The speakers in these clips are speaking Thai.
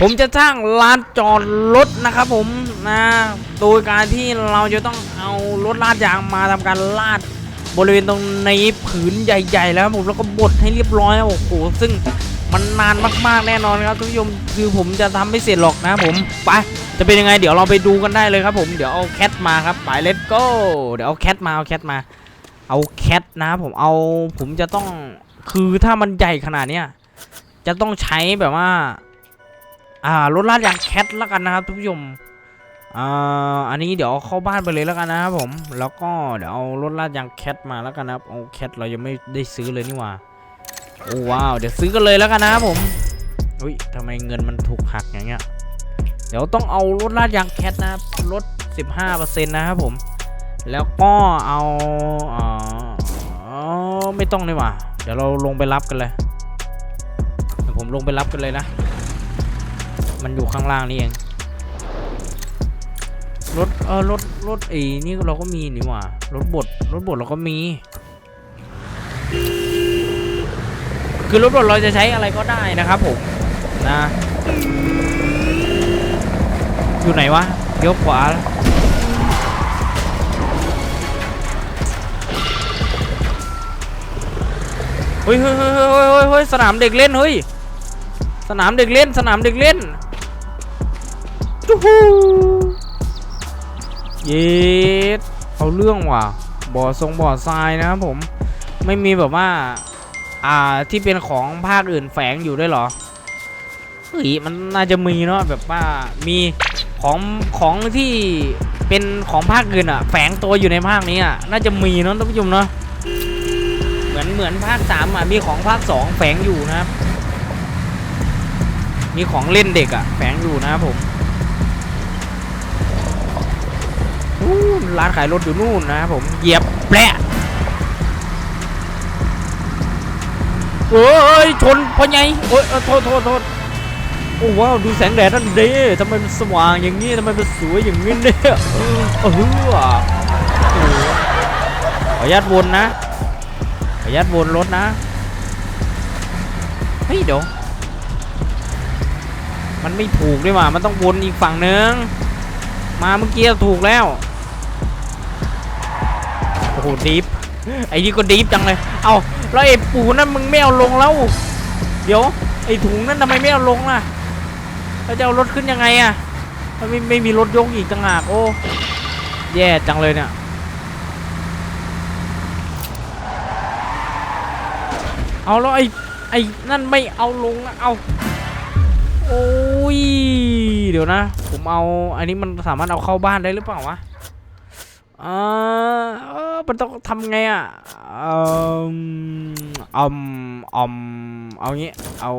ผมจะสร้างลานจอดรถนะครับผมนะโดยการที่เราจะต้องเอารถลาดยางมาทำการลาดบริเวณตรงในผืนใหญ่ ๆ แล้วผมแล้วก็บดให้เรียบร้อยโอ้โหซึ่งมันนานมากๆแน่นอนครับทุกผู้ชมคือผมจะทำไม่เสร็จหรอกนะผมไปจะเป็นยังไง เดี๋ยวเราไปดูกันได้เลยครับผมเดี๋ยวเอาแคทมาครับไป let's go เดี๋ยวเอาแคทมาเอาแคทมา เอาแคทนะครับผมเอาผมจะต้องคือถ้ามันใหญ่ขนาดเนี้ยจะต้องใช้แบบว่า อ่ารถลาดยางแคทแล้วกันนะครับทุกผู้ชมอ่าอันนี้เดี๋ยวเข้าบ้านไปเลยแล้วกันนะครับผม แล้วก็เดี๋ยวเอารถลาดยางแคทมาแล้วกันนะครับเอาแคทเรายังไม่ได้ซื้อเลยนี่หว่าโอ้ว้าวเดี๋ยวซื้อกันเลยแล้วกันนะครับผมอุ้ยทำไมเงินมันถูกหักอย่างเงี้ยเดี๋ยวต้องเอารถลาดยางแคทนะครับลด 15%นะครับผม แล้วก็เอาอ่าอ๋อไม่ต้องนี่หว่าเดี๋ยวเราลงไปรับกันเลยเดี๋ยวผมลงไปรับกันเลยนะ มันอยู่ข้างล่างนี่เอง รถเออรถรถไอ้นี่เราก็มีนี่หว่ารถบดรถบดเราก็มี คือรถบดเราจะใช้อะไรก็ได้นะครับผมนะอยู่ไหนวะเลี้ยวขวาเฮ้ยเฮ้ยเฮ้ยเฮ้ยเฮ้ยสนามเด็กเล่นเฮ้ยสนามเด็กเล่นสนามเด็กเล่น เย็ดเอาเรื่องว่ะ บ่อทรงบ่อทรายนะครับผม ไม่มีแบบว่า อ่า ที่เป็นของภาคอื่นแฝงอยู่ด้วยเหรอ เฮ้ย มันน่าจะมีเนาะแบบว่า มีของของที่เป็นของภาคอื่นอะแฝงตัวอยู่ในภาคนี้อะน่าจะมีเนาะท่านผู้ชมเนาะ เหมือนเหมือนภาคสามอะมีของภาคสองแฝงอยู่นะครับ มีของเล่นเด็กอะแฝงอยู่นะครับผม นู่นร้านขายรถอยู่นู่นนะครับผมเหยียบแปะเอ้ยชนพ่อไงโอ้ยเออโทษโทษโทษโอ้ว้าวดูแสงแดดนั่นดิทำไมมันสว่างอย่างนี้ทำไมมันสวยอย่างนี้เนี่ยเออเออโอ้โหขออนุญาตวนนะขออนุญาตวนรถนะเฮ้ยเดี๋ยวมันไม่ถูกด้วยว่ะมันต้องวนอีกฝั่งนึงมาเมื่อกี้ถูกแล้ว อ้โหดีฟไอ้นี่ก็ดีฟจังเลย เอาแล้วไอ้ปูนั่นมึงไม่เอาลงแล้ว เดี๋ยว ไอ้ถุงนั่นทำไมไม่เอาลงล่ะแล้วจะเอารถขึ้นยังไงอะมันไม่ไม่มีรถยกอีกต่างหากโอ้แย่จังเลยเนี่ยเอาแล้วไอ้ไอ้นั่นไม่เอาลงอะเอาโอ้ยเดี๋ยวนะ ผมเอาอันนี้มันสามารถเอาเข้าบ้านได้หรือเปล่าวะ อ่าเออมันต้องทำไงอะเอ่อเอาเอาเอางี้ เอา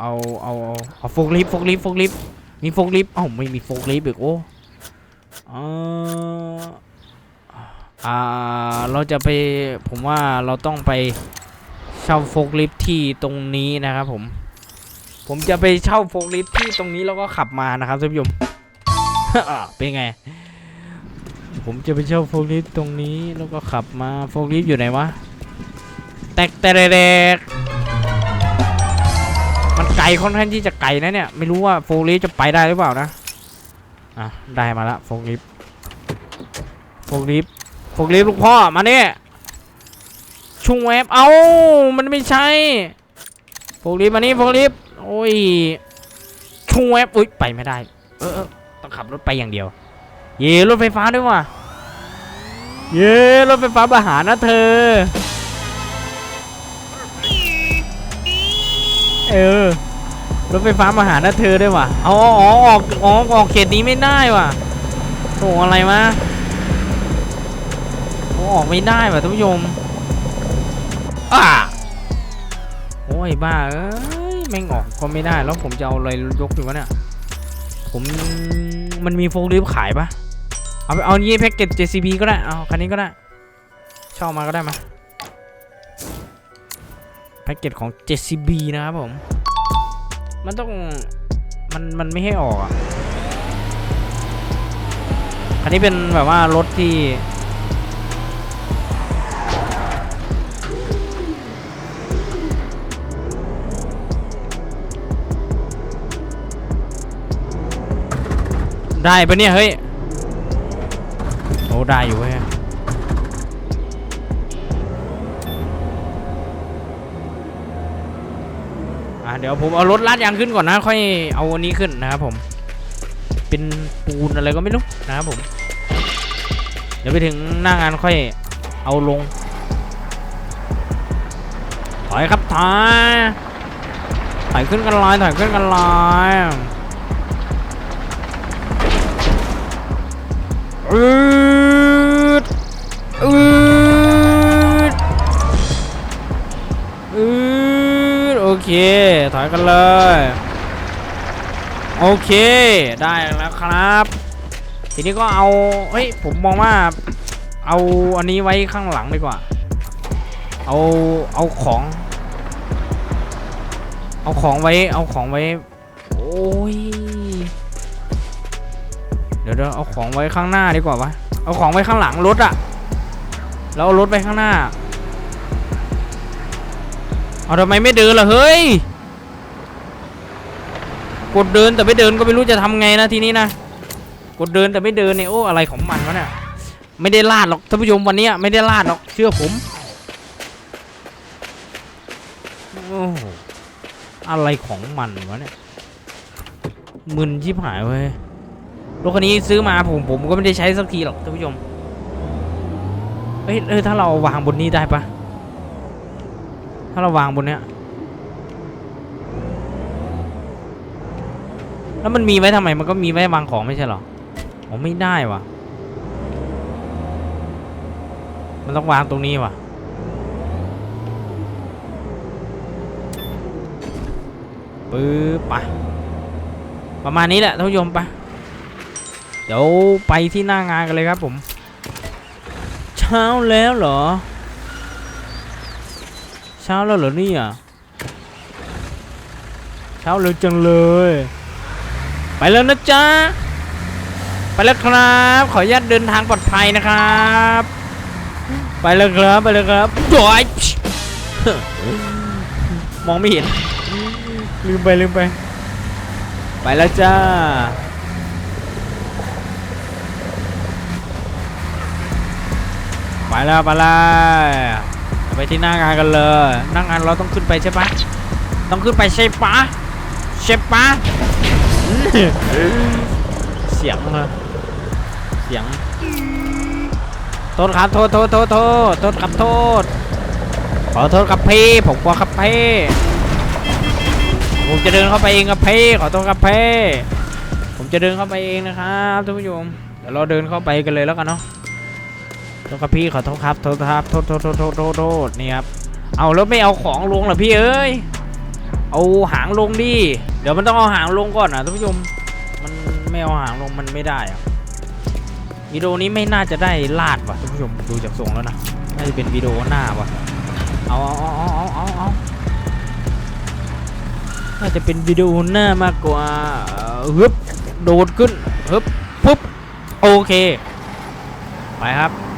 เอา เอา เอาเอาโฟกลิฟต์โฟกลิฟต์โฟกลิฟต์มีโฟกลิฟต์เอ้าไม่มีโฟกลิฟต์อีกโอ้เอออ่า เราจะไป ผมว่าเราต้องไปเช่าโฟกลิฟท์ที่ตรงนี้นะครับผม ผมจะไปเช่าโฟกลิฟท์ที่ตรงนี้แล้วก็ขับมานะครับท่านผู้ชมเป็นไง ผมจะไปเช่าโฟลิฟตรงนี้แล้วก็ขับมาโฟลิฟอยู่ไหนวะ แตกแต่แดกมันไกลค่อนข้างที่จะไกลนะเนี่ย ไม่รู้ว่าโฟลิฟจะไปได้หรือเปล่านะ อะ ได้มาละโฟลิฟโฟลิฟโฟลิฟลูกพ่อมาเนี่ยชุ่งเวฟเอามันไม่ใช่โฟลิฟมานี่โฟลิฟโอ้ยชุ่งเวฟอุ้ยไปไม่ได้เออเออต้องขับรถไปอย่างเดียวเย่รถไฟฟ้าด้วยว่ะ เย่รถไฟฟ้ามาหานะเธอ เออรถไฟฟ้ามาหานะเธอด้วยว่ะเอาอ๋ออ๋อออกอ๋อออกเขตนี้ไม่ได้ว่ะโอ้อะไรมาโอ้ออกไม่ได้ว่ะท่านผู้ชมอ่าโอ้ยบ้าเอ้ยแม่งออกก็ไม่ได้แล้วผมจะเอาอะไรยกอยู่วะเนี่ยผมมันมีโฟล์ลิฟขายปะ เอาเอานี่แพ็กเกจ JCB ก็ได้ เอาคันนี้ก็ได้ เช่ามาก็ได้มา แพ็กเกจของ JCB นะครับผม มันต้อง มัน มันไม่ให้ออกอะคันนี้เป็นแบบว่ารถที่ได้ปะเนี่ย เฮ้ย ได้อยู่เว้ยอะเดี๋ยวผมเอารถลาดยางขึ้นก่อนนะ ค่อยเอาอันนี้ขึ้นนะครับผม เป็นปูนอะไรก็ไม่รู้นะครับผม เดี๋ยวไปถึงหน้างานค่อยเอาลง ถอยครับถอยถอยขึ้นกันลอยถอยขึ้นกันลอยอื ถอยกันเลย โอเค ได้แล้วครับ ทีนี้ก็เอา เฮ้ย ผมมองว่า เอาอันนี้ไว้ข้างหลังดีกว่า เอา เอาของ เอาของไว้ เอาของไว้ โอ้ย เดี๋ยวเดี๋ยวเอาของไว้ข้างหน้าดีกว่าวะ เอาของไว้ข้างหลังรถอะแล้วเอารถไปข้างหน้า เอาทำไมไม่เดินล่ะเฮ้ย กดเดินแต่ไม่เดินก็ไม่รู้จะทำไงนะทีนี้นะ กดเดินแต่ไม่เดินเนี่ยโอ้อะไรของมันวะเนี่ยไม่ได้ลาดหรอกท่านผู้ชมวันนี้ไม่ได้ลาดหรอกเชื่อผมโอ้โหอะไรของมันวะเนี่ยมึนชิบหายเว้ยรถคันนี้ซื้อมาผมผมก็ไม่ได้ใช้สักทีหรอกท่านผู้ชมเฮ้ยเออถ้าเราวางบนนี้ได้ปะ ถ้าเราวางบนเนี้ย แล้วมันมีไว้ทำไม มันก็มีไว้วางของไม่ใช่หรอผมไม่ได้วะมันต้องวางตรงนี้ว่ะปึ๊บไปประมาณนี้แหละท่านผู้ชมไปเดี๋ยวไปที่หน้างานกันเลยครับผม เช้าแล้วเหรอ ช้าแล้วเหรอเนี่ยเช้าเร็วจังเลย ไปแล้วนะจ๊ะ ไปแล้วครับ ขออนุญาตเดินทางปลอดภัยนะครับ ไปแล้วครับ ไปแล้วครับโอยมองไม่เห็น ลืมไปลืมไป ไปแล้วจ้าไปแล้วไปแล้ว ไปที่หน้างานกันเลยหน้างานเราต้องขึ้นไปใช่ปะต้องขึ้นไปใช่ปะใช่ปะเสียงอะเสียงโทษครับโทษโทษโทษโทษโทษครับโทษขอโทษครับพี่ผมกลัวครับพี่ผมจะเดินเข้าไปเองครับพี่ขอโทษครับพี่ผมจะเดินเข้าไปเองนะครับท่านผู้ชมเดี๋ยวเราเดินเข้าไปกันเลยแล้วกันเนาะ โทษครับพี่ขอโทษครับโทษครับโทษโทษโทษโทษโทษโทษนี่ครับเอาแล้วไม่เอาของลงเหรอพี่เอ้ยเอาหางลงดิเดี๋ยวมันต้องเอาหางลงก่อนนะท่านผู้ชมมันไม่เอาหางลงมันไม่ได้อะวิดีโอนี้ไม่น่าจะได้ลาดว่ะท่านผู้ชมดูจากทรงแล้วนะน่าจะเป็นวิดีโอหน้าว่ะเอาเอาเอาเอาเอาเอาน่าจะเป็นวิดีโอหน้ามากกว่าฮึบโดดขึ้นฮึบปุ๊บโอเคไปครับ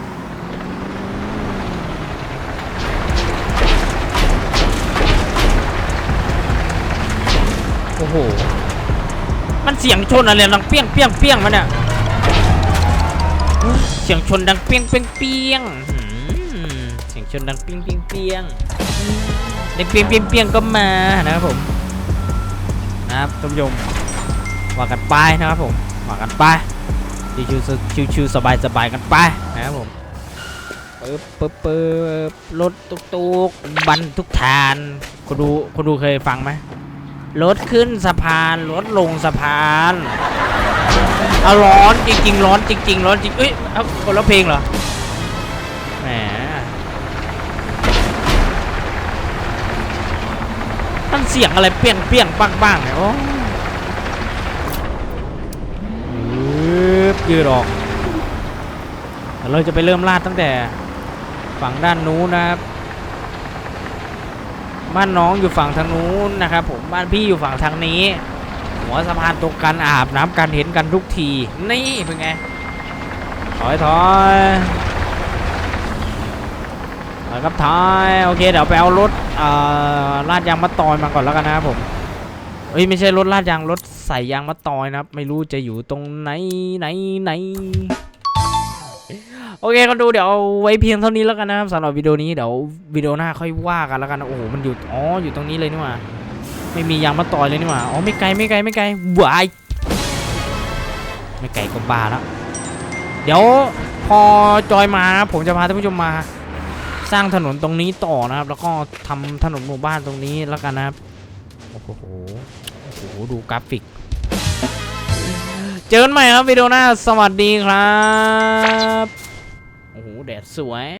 โอ้โห มันเสียงชนอะไรดังเปี้ยงเปี้ยงเปี้ยงมันเนี่ยเสียงชนดังเปี้ยงเปี้ยงเปี้ยงเสียงชนดังเปี้ยงเปี้ยงเปี้ยงดังเปี้ยงเปี้ยงเปี้ยงก็มานะครับผมนะครับท่านผู้ชมว่ากันไปนะครับผมว่ากันไปชิวๆชิวสบายสบายๆกันไปนะครับผมปึ๊บปึ๊บปึ๊บรถตุกตุกๆบันทุกทานคนดูคนดูเคยฟังไหม รถขึ้นสะพานรถลงสะพานเอาร้อนจริงๆร้อนจริงๆร้อนจริงเอ้ยเอาคนละเพลงเหรอแหมมันเสียงอะไรเปี้ยงเปี้ยงบ้างบ้างเนี่ยโอ้ปึ๊บยืดออกเราจะไปเริ่มลาดตั้งแต่ฝั่งด้านนู้นนะครับ บ้านน้องอยู่ฝั่งทางนู้นนะครับผมบ้านพี่อยู่ฝั่งทางนี้ หัวสะพานตรงกันอาบน้ำกันเห็นกันทุกทีนี่เป็นไงถอยถอยถอยครับถอยโอเคเดี๋ยวไปเอารถอ่อลาดยางมะตอยมาก่อนแล้วกันนะครับผมเอ้ยไม่ใช่รถลาดยางรถใส่ยางมะตอยนะครับ ไม่รู้จะอยู่ตรงไหนไหนไหน โอเคก็ดูเดี๋ยวเอาไว้เพียงเท่านี้แล้วกันนะครับสำหรับวิดีโอนี้เดี๋ยววิดีโอหน้าค่อยว่ากันแล้วกันนะโอ้โหมันอยู่อ๋ออยู่ตรงนี้เลยนี่หว่าไม่มียางมะตอยเลยนี่หว่าอ๋อไม่ไกลไม่ไกลไม่ไกลวายไม่ไกลก็บ้าแล้วเดี๋ยวพอจอยมาผมจะพาท่านผู้ชมมา สร้างถนนตรงนี้ต่อนะครับ แล้วก็ทำถนนหมู่บ้านตรงนี้แล้วกันนะครับโอ้โหโอ้โหดูกราฟิก เจอกันใหม่ครับวิดีโอหน้าสวัสดีครับ แดดสวย